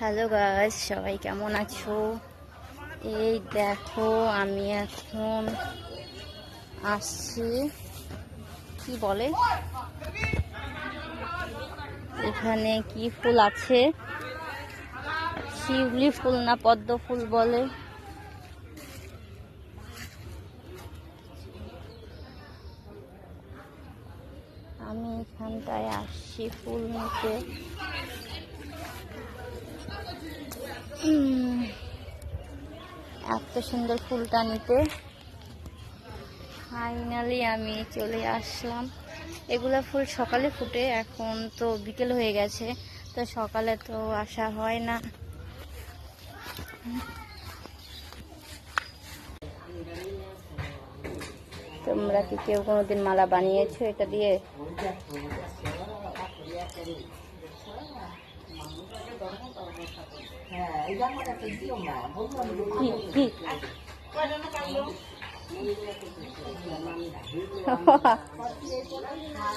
Hello গাছ সবাই কেমন আছো? এই দেখো, আমি এখন আসছি। কি বলে? এখানে কি ফুল আছে? শিউলি ফুল না পদ্ম ফুল বলে? আমি এখানটায় আসছি ফুল নিতে। এত সুন্দর ফুলটা নিতে। ফাইনালি আমি চলে আসলাম। এগুলা ফুল সকালে ফুটে, এখন তো বিকেল হয়ে গেছে, তো সকালে তো আসা হয় না। তোমরা কি কেউ কোনোদিন মালা বানিয়েছো এটা দিয়ে?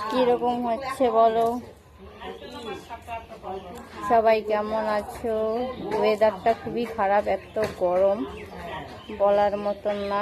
কীরকম হচ্ছে বলো? সবাই কেমন আছো? ওয়েদারটা খুবই খারাপ, এত গরম, বলার মতন না।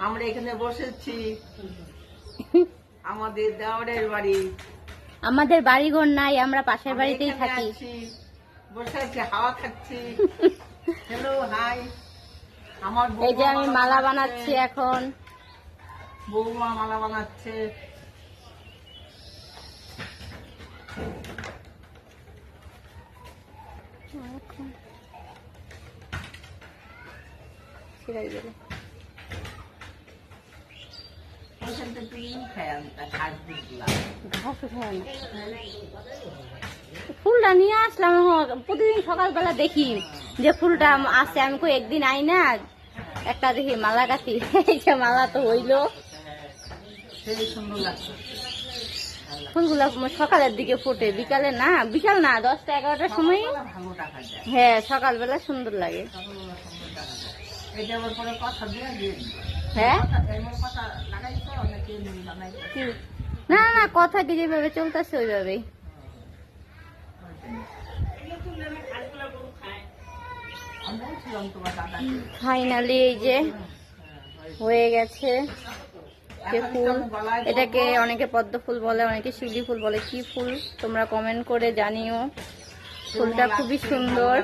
আমরা এখানে বসেছি। আমাদের দেওয়ারের বাড়ি। আমাদের বাড়ি ঘর নাই আমরা পাশের বাড়িতেই থাকি। বসে আছি হাওয়া খাচ্ছি। হ্যালো হাই আমার এই যে আমি মালা বানাচ্ছি। এখন। বৌমা মালা বানাচ্ছে। গেল। ফুলটা নিয়ে আসলাম প্রতিদিন সকালবেলা দেখি যে ফুলটা আসছে। আমি কই একদিন আই না একটা দেখি মালা গাছি মালা তো হইল। ফুলগুলো সকালের দিকে ফোটে বিকালে না বিকাল না দশটা এগারোটার সময়। হ্যাঁ সকালবেলা সুন্দর লাগে। এটা পরে কথা দিয়ে হ্যাঁ? না না, না কথা কি যেভাবে চলতেছে ওইভাবেই। ফাইনালি এই যে হয়ে গেছে ফুল। এটাকে অনেকে পদ্ম ফুল বলে অনেকে শিউলি ফুল বলে। কি ফুল? তোমরা কমেন্ট করে জানিও। ফুলটা খুবই সুন্দর।